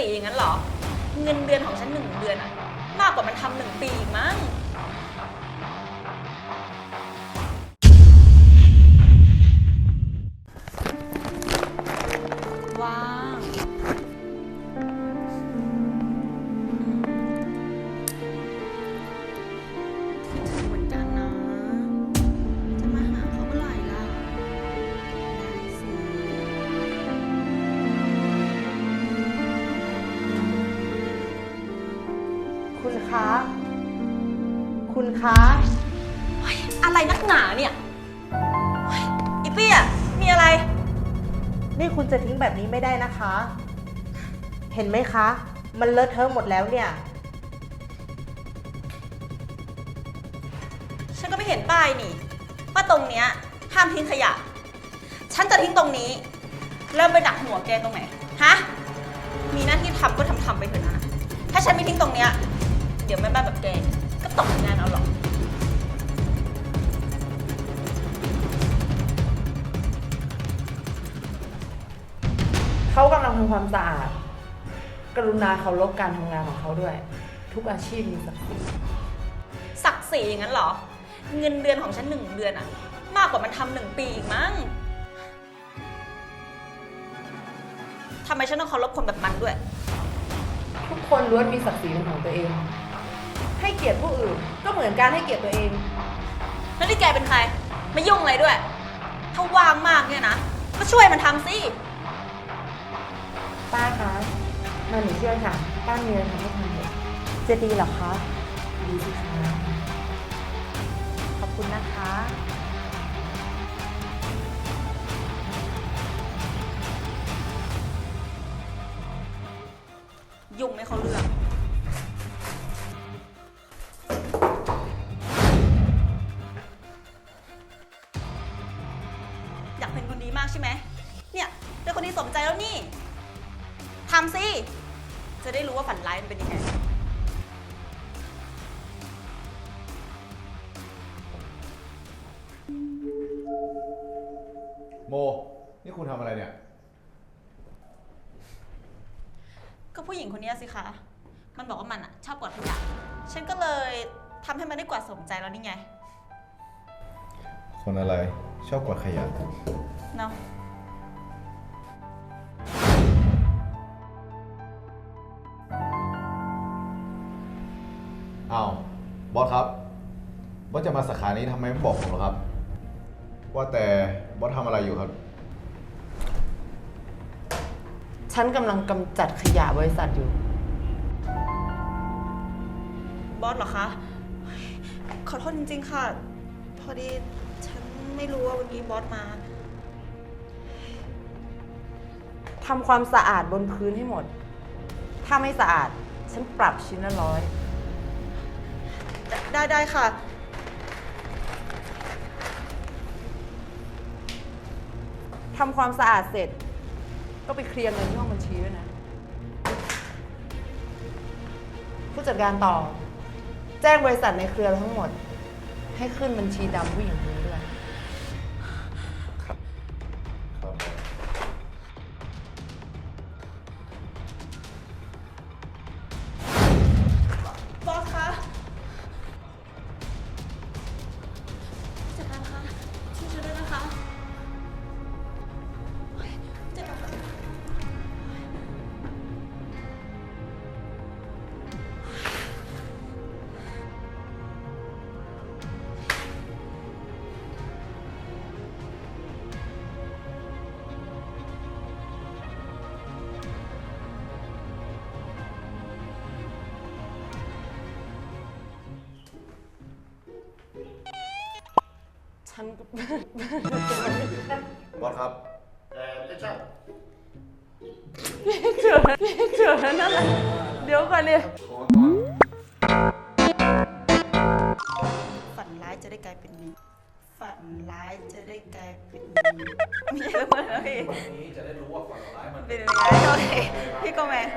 สี่อย่างนั้นเหรอ เงินเดือนของฉันหนึ่งเดือนอะมากกว่ามันทำหนึ่งปีอีกมั้ง คุณคะ คุณคะอะไรนักหนาเนี่ยเฮ้ยอีเปี้ยมีอะไร นี่คุณจะทิ้งแบบนี้ไม่ได้นะคะ เห็นไหมคะ มันเลอะเทอะหมดแล้วเนี่ย ฉันก็ไม่เห็นป้ายนี่ว่าตรงเนี้ยห้ามทิ้งขยะ ฉันจะทิ้งตรงนี้แล้วไปดักหัวแกตรงไหน ฮะ มีหน้าที่ทำก็ทำทำไปเถอะนะ ถ้าฉันไม่ทิ้งตรงเนี้ยเดี๋ยวแม่บ้านแบบแกก็ตกงานเอาหรอก เขากำลังทำความสะอาด กรุณาเคารพการทำงานของเขาด้วย ทุกอาชีพมีศักดิ์ศรีศักดิ์ศรีอย่างนั้นเหรอ เงินเดือนของฉันหนึ่งเดือนอะมากกว่ามันทำหนึ่งปีอีกมั้งทำไมฉันต้องเคารพคนแบบมันด้วย ทุกคนล้วนมีศักดิ์ศรีเป็นของตัวเอง ให้เกียรติผู้อื่น ก็เหมือนการให้เกียรติตัวเอง แล้วนี่แกเป็นใคร ไม่ยุ่งอะไรด้วย ถ้าว่างมากเนี่ยนะ ก็ช่วยมันทำสิ ป้าคะมาหนูช่วยค่ะ ป้ามีอะไรทำให้ทำเถอะจะดีเหรอคะ ดีสิคะขอบคุณนะคะ ยุ่งไม่เขาเรื่อง คนที่สมใจแล้วนี่ทำสิจะได้รู้ว่าฝันร้ายมันเป็นยังไง โม นี่คุณทำอะไรเนี่ย ก็ผู้หญิงคนนี้สิคะ มันบอกว่ามันอะชอบกวาดขยะฉันก็เลยทำให้มันได้กวาดสมใจแล้วนี่ไง คนอะไรชอบกวาดขยะ บอสครับ บอสจะมาสาขานี้ทำไมไม่บอกผมหรอครับ ว่าแต่บอสทำอะไรอยู่ครับ ฉันกำลังกำจัดขยะบริษัทอยู่ บอสเหรอคะ ขอโทษจริง ๆ ค่ะ พอดีฉันไม่รู้ว่าวันนี้บอสมา ทำความสะอาดบนพื้นให้หมด ถ้าไม่สะอาด ฉันปรับชิ้นละร้อย ได้ได้ค่ะ ทำความสะอาดเสร็จ ก็ไปเคลียร์เงินที่ห้องบัญชีด้วยนะ ผู้จัดการต่อ แจ้งบริษัทในเครือทั้งหมด ให้ขึ้นบัญชีดำผู้หญิงคนนี้ด้วย ฉันก็บอสครับเฉยเฉยนั่นแหละเดี๋ยวก่อนดิฝันร้ายจะได้กลายเป็นนี้ฝันร้ายจะได้กลายเป็นนี้ไม่ใช่เพื่อนนะพี่นี้จะได้รู้ว่าฝันร้ายมันเป็นยังไงโอเคพี่โกแมน